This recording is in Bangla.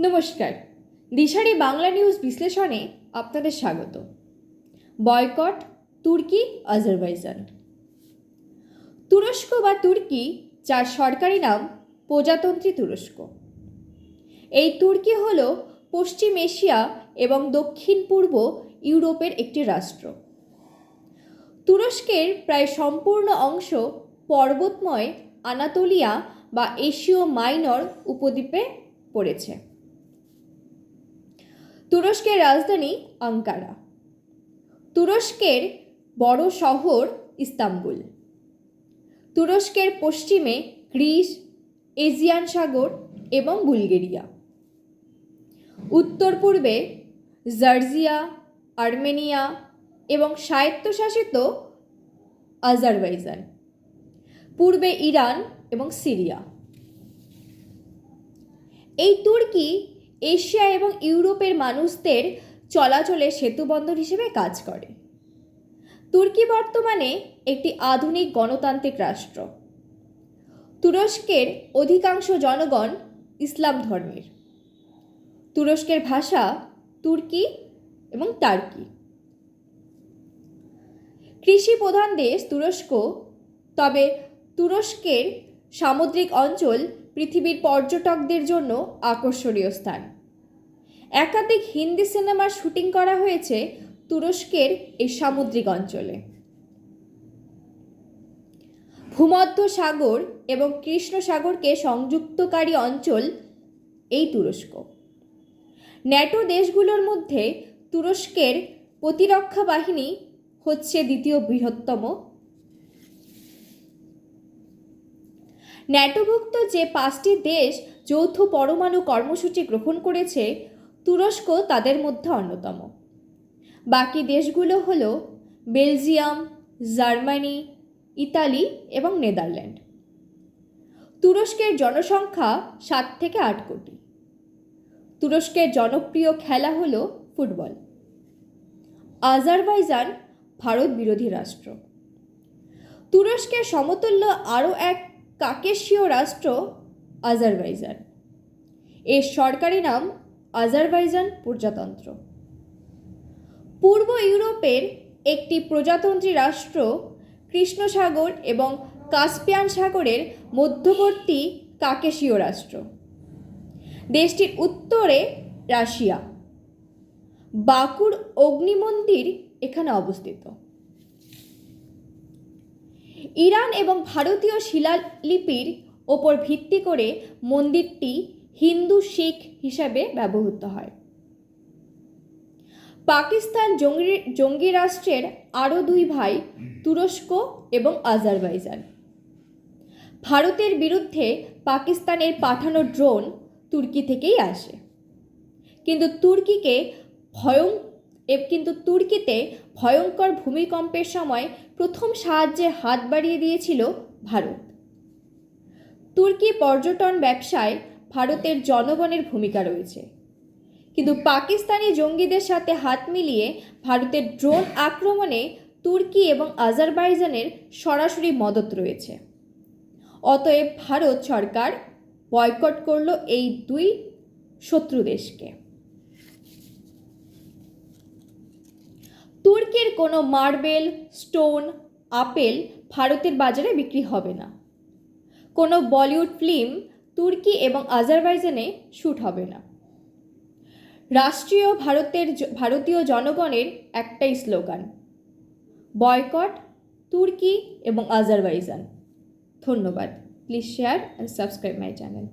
নমস্কার। দিশারি বাংলা নিউজ বিশ্লেষণে আপনাদের স্বাগত। বয়কট, তুর্কি, আজারবাইজান। তুরস্ক বা তুর্কি, যার সরকারি নাম প্রজাতন্ত্রী তুরস্ক। এই তুর্কি হল পশ্চিম এশিয়া এবং দক্ষিণ পূর্ব ইউরোপের একটি রাষ্ট্র। তুরস্কের প্রায় সম্পূর্ণ অংশ পর্বতময় আনাতোলিয়া বা এশীয় মাইনর উপদ্বীপে পড়েছে। তুরস্কের রাজধানী আঙ্কারা। তুরস্কের বড় শহর ইস্তাম্বুল। তুরস্কের পশ্চিমে গ্রিস এজিয়ান সাগর এবং বুলগেরিয়া। উত্তর পূর্বে জার্জিয়া, আর্মেনিয়া এবং স্বায়ত্তশাসিত আজারবাইজান। পূর্বে ইরান এবং সিরিয়া। এই তুর্কি এশিয়া এবং ইউরোপের মানুষদের চলাচলে সেতুবন্ধন হিসেবে কাজ করে। তুর্কি বর্তমানে একটি আধুনিক গণতান্ত্রিক রাষ্ট্র। তুরস্কের অধিকাংশ জনগণ ইসলাম ধর্মের। তুরস্কের ভাষা তুর্কি এবং টার্কি। কৃষি প্রধান দেশ তুরস্ক, তবে তুরস্কের সামুদ্রিক অঞ্চল পৃথিবীর পর্যটকদের জন্য আকর্ষণীয় স্থান। একাধিক হিন্দি সিনেমার শুটিং করা হয়েছে তুরস্কের এই সামুদ্রিক অঞ্চলে। ভূমধ্য সাগর এবং কৃষ্ণ সাগরকে সংযুক্তকারী অঞ্চল এই তুরস্ক। ন্যাটো দেশগুলোর মধ্যে তুরস্কের প্রতিরক্ষা বাহিনী হচ্ছে দ্বিতীয় বৃহত্তম ন্যাটোভুক্ত যে পাঁচটি দেশ যৌথ পরমাণু কর্মসূচি গ্রহণ করেছে, তুরস্ক তাদের মধ্যে অন্যতম। বাকি দেশগুলো হল বেলজিয়াম, জার্মানি, ইতালি এবং নেদারল্যান্ড। তুরস্কের জনসংখ্যা সাত থেকে আট কোটি। তুরস্কের জনপ্রিয় খেলা হল ফুটবল। আজারবাইজান ভারত বিরোধী রাষ্ট্র। তুরস্কের সমতুল্য আরও এক কাকেশীয় রাষ্ট্র আজারবাইজান। এর সরকারি নাম আজারবাইজান প্রজাতন্ত্র। পূর্ব ইউরোপের একটি প্রজাতন্ত্রী রাষ্ট্র কৃষ্ণ সাগর এবং কাস্পিয়ান সাগরের মধ্যবর্তী কাকেশীয় রাষ্ট্র। দেশটির উত্তরে রাশিয়া। বাকুর অগ্নিমন্দির এখানে অবস্থিত। ইরান এবং ভারতীয় শিলালিপির ওপর ভিত্তি করে মন্দিরটি হিন্দু শিখ হিসাবে ব্যবহৃত হয়। পাকিস্তান জঙ্গি জঙ্গি রাষ্ট্রের আরও দুই ভাই তুরস্ক এবং আজারবাইজান। ভারতের বিরুদ্ধে পাকিস্তানের পাঠানো ড্রোন তুর্কি থেকেই আসে। কিন্তু তুর্কিকে ভয়ং কিন্তু তুর্কিতে ভয়ঙ্কর ভূমিকম্পের সময় প্রথম সাহায্যে হাত বাড়িয়ে দিয়েছিল ভারত। তুর্কি পর্যটন ব্যবসায় ভারতের জনগণের ভূমিকা রয়েছে। কিন্তু পাকিস্তানি জঙ্গিদের সাথে হাত মিলিয়ে ভারতের ড্রোন আক্রমণে তুর্কি এবং আজারবাইজানের সরাসরি মদত রয়েছে। অতএব ভারত সরকার বয়কট করল এই দুই শত্রু দেশকে। তুর্কির কোনো মার্বেল, স্টোন, আপেল ভারতের বাজারে বিক্রি হবে না। কোনো বলিউড ফিল্ম তুর্কি এবং আজারবাইজানে শ্যুট হবে না। রাষ্ট্রীয় ভারতের ভারতীয় জনগণের একটাই স্লোগান, বয়কট তুর্কি এবং আজারবাইজান। ধন্যবাদ। Please share and subscribe my channel